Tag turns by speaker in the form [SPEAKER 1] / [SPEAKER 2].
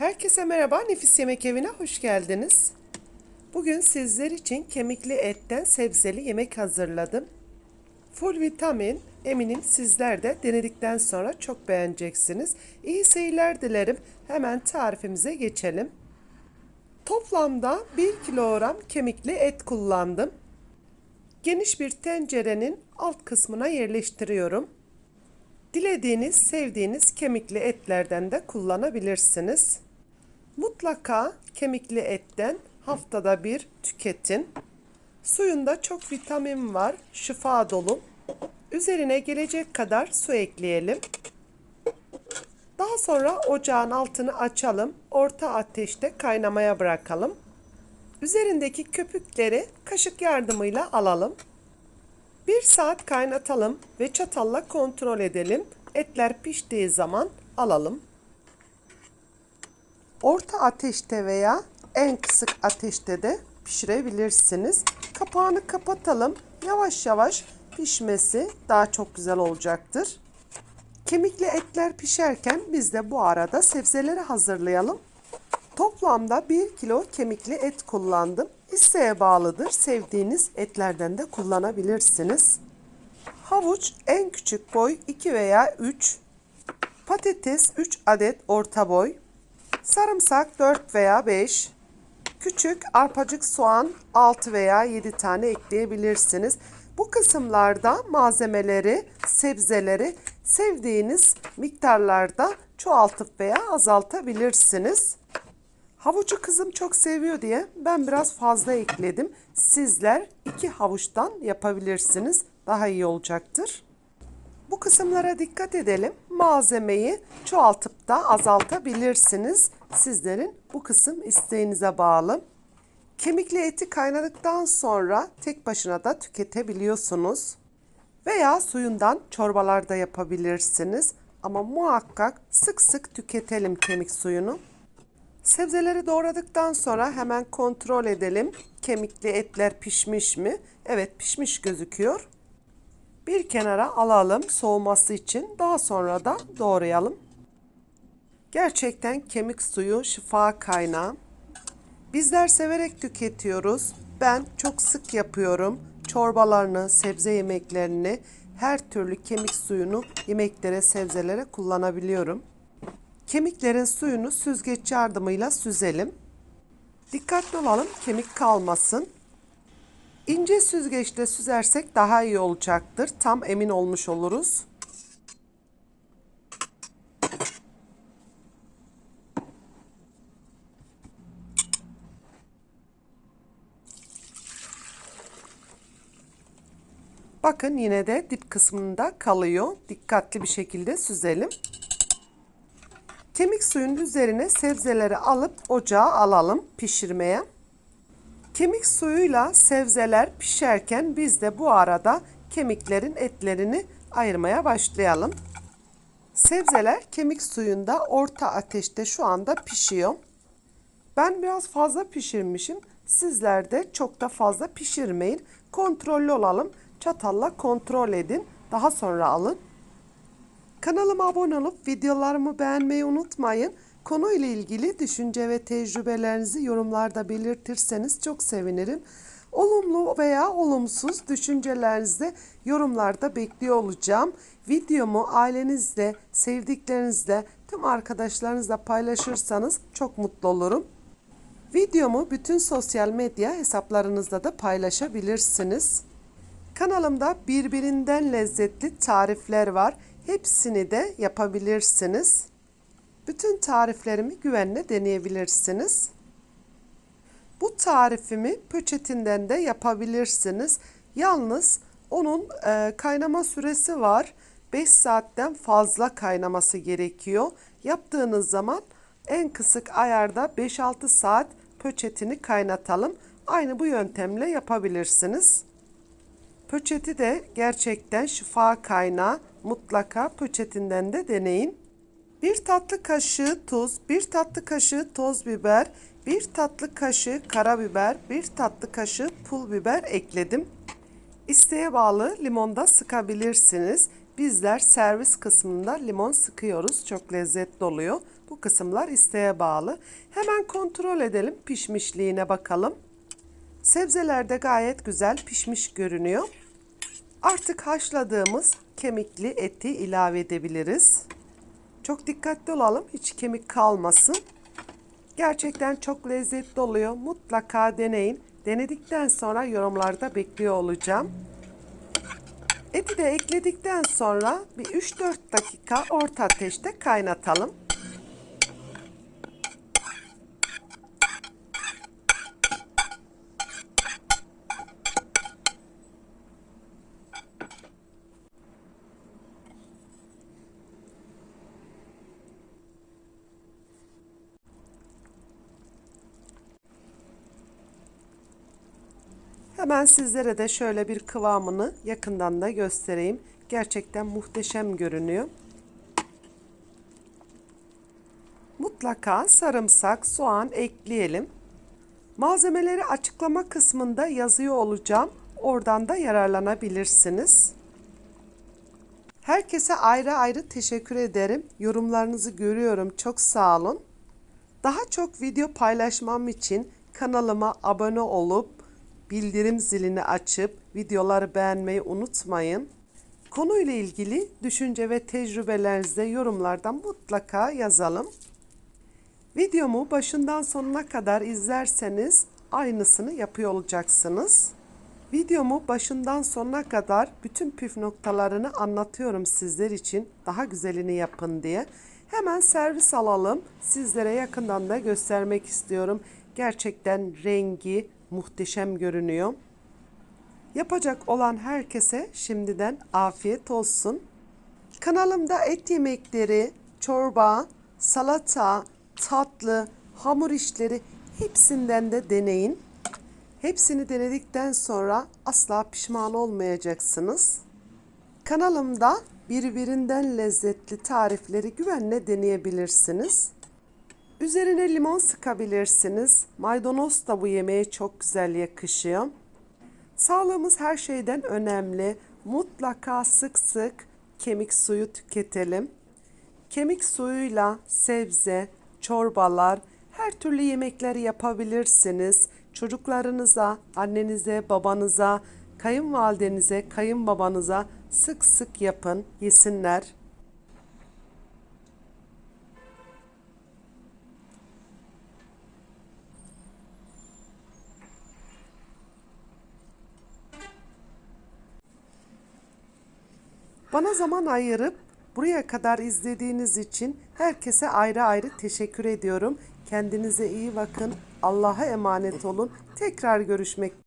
[SPEAKER 1] Herkese merhaba, Nefis Yemek Evi'ne hoş geldiniz. Bugün sizler için kemikli etten sebzeli yemek hazırladım. Full vitamin, eminim sizler de denedikten sonra çok beğeneceksiniz. İyi seyirler dilerim. Hemen tarifimize geçelim. Toplamda 1 kilogram kemikli et kullandım. Geniş bir tencerenin alt kısmına yerleştiriyorum. Dilediğiniz, sevdiğiniz kemikli etlerden de kullanabilirsiniz. Mutlaka kemikli etten haftada bir tüketin. Suyunda çok vitamin var, şifa dolu. Üzerine gelecek kadar su ekleyelim. Daha sonra ocağın altını açalım. Orta ateşte kaynamaya bırakalım. Üzerindeki köpükleri kaşık yardımıyla alalım. Bir saat kaynatalım ve çatalla kontrol edelim. Etler piştiği zaman alalım. Orta ateşte veya en kısık ateşte de pişirebilirsiniz. Kapağını kapatalım. Yavaş yavaş pişmesi daha çok güzel olacaktır. Kemikli etler pişerken biz de bu arada sebzeleri hazırlayalım. Toplamda 1 kilo kemikli et kullandım. İsteğe bağlıdır. Sevdiğiniz etlerden de kullanabilirsiniz. Havuç en küçük boy 2 veya 3. Patates 3 adet orta boy. Sarımsak 4 veya 5. Küçük arpacık soğan 6 veya 7 tane ekleyebilirsiniz. Bu kısımlarda malzemeleri, sebzeleri sevdiğiniz miktarlarda çoğaltıp veya azaltabilirsiniz. Havucu kızım çok seviyor diye ben biraz fazla ekledim. Sizler iki havuçtan yapabilirsiniz. Daha iyi olacaktır. Bu kısımlara dikkat edelim. Malzemeyi çoğaltıp da azaltabilirsiniz. Sizlerin bu kısım isteğinize bağlı. Kemikli eti kaynadıktan sonra tek başına da tüketebiliyorsunuz. Veya suyundan çorbalarda yapabilirsiniz. Ama muhakkak sık sık tüketelim kemik suyunu. Sebzeleri doğradıktan sonra hemen kontrol edelim. Kemikli etler pişmiş mi? Evet pişmiş gözüküyor. Bir kenara alalım soğuması için. Daha sonra da doğrayalım. Gerçekten kemik suyu şifa kaynağı. Bizler severek tüketiyoruz. Ben çok sık yapıyorum. Çorbalarını, sebze yemeklerini, her türlü kemik suyunu yemeklere, sebzelere kullanabiliyorum. Kemiklerin suyunu süzgeç yardımıyla süzelim. Dikkatli olalım kemik kalmasın. İnce süzgeçle süzersek daha iyi olacaktır. Tam emin olmuş oluruz. Bakın yine de dip kısmında kalıyor. Dikkatli bir şekilde süzelim. Kemik suyun üzerine sebzeleri alıp ocağa alalım pişirmeye. Kemik suyuyla sebzeler pişerken biz de bu arada kemiklerin etlerini ayırmaya başlayalım. Sebzeler kemik suyunda orta ateşte şu anda pişiyor. Ben biraz fazla pişirmişim. Sizler de çok da fazla pişirmeyin. Kontrollü olalım. Çatalla kontrol edin. Daha sonra alın. Kanalıma abone olup videolarımı beğenmeyi unutmayın. Konuyla ilgili düşünce ve tecrübelerinizi yorumlarda belirtirseniz çok sevinirim. Olumlu veya olumsuz düşüncelerinizi de yorumlarda bekliyor olacağım. Videomu ailenizle, sevdiklerinizle, tüm arkadaşlarınızla paylaşırsanız çok mutlu olurum. Videomu bütün sosyal medya hesaplarınızda da paylaşabilirsiniz. Kanalımda birbirinden lezzetli tarifler var. Hepsini de yapabilirsiniz. Bütün tariflerimi güvenle deneyebilirsiniz. Bu tarifimi pöçetinden de yapabilirsiniz. Yalnız onun e, kaynama süresi var. 5 saatten fazla kaynaması gerekiyor. Yaptığınız zaman en kısık ayarda 5-6 saat pöçetini kaynatalım. Aynı bu yöntemle yapabilirsiniz. Pöçeti de gerçekten şifa kaynağı. Mutlaka pöçetinden de deneyin. Bir tatlı kaşığı tuz, bir tatlı kaşığı toz biber, bir tatlı kaşığı karabiber, bir tatlı kaşığı pul biber ekledim. İsteğe bağlı limonda sıkabilirsiniz. bizler servis kısmında limon sıkıyoruz. Çok lezzetli oluyor. Bu kısımlar isteğe bağlı. Hemen kontrol edelim pişmişliğine bakalım. Sebzeler de gayet güzel pişmiş görünüyor. Artık haşladığımız kemikli eti ilave edebiliriz. Çok dikkatli olalım hiç kemik kalmasın. Gerçekten çok lezzetli oluyor. Mutlaka deneyin. Denedikten sonra yorumlarda bekliyor olacağım. Eti de ekledikten sonra bir 3-4 dakika orta ateşte kaynatalım. Hemen sizlere de şöyle bir kıvamını yakından da göstereyim. Gerçekten muhteşem görünüyor. Mutlaka sarımsak, soğan ekleyelim. Malzemeleri açıklama kısmında yazıyor olacağım. Oradan da yararlanabilirsiniz. Herkese ayrı ayrı teşekkür ederim. Yorumlarınızı görüyorum. Çok sağ olun. Daha çok video paylaşmam için kanalıma abone olup bildirim zilini açıp videoları beğenmeyi unutmayın. Konuyla ilgili düşünce ve tecrübelerinizi yorumlardan mutlaka yazalım. Videomu başından sonuna kadar izlerseniz aynısını yapıyor olacaksınız. Videomu başından sonuna kadar bütün püf noktalarını anlatıyorum sizler için daha güzelini yapın diye. Hemen servis alalım. Sizlere yakından da göstermek istiyorum. Gerçekten rengi muhteşem görünüyor. Yapacak olan herkese şimdiden afiyet olsun. Kanalımda et yemekleri, çorba, salata, tatlı, hamur işleri hepsinden de deneyin. Hepsini denedikten sonra asla pişman olmayacaksınız. Kanalımda birbirinden lezzetli tarifleri güvenle deneyebilirsiniz. Üzerine limon sıkabilirsiniz. Maydanoz da bu yemeğe çok güzel yakışıyor. Sağlığımız her şeyden önemli. Mutlaka sık sık kemik suyu tüketelim. Kemik suyuyla sebze, çorbalar, her türlü yemekleri yapabilirsiniz. Çocuklarınıza, annenize, babanıza, kayınvalidenize, kayınbabanıza sık sık yapın, yesinler. Bana zaman ayırıp buraya kadar izlediğiniz için herkese ayrı ayrı teşekkür ediyorum. Kendinize iyi bakın. Allah'a emanet olun. Tekrar görüşmek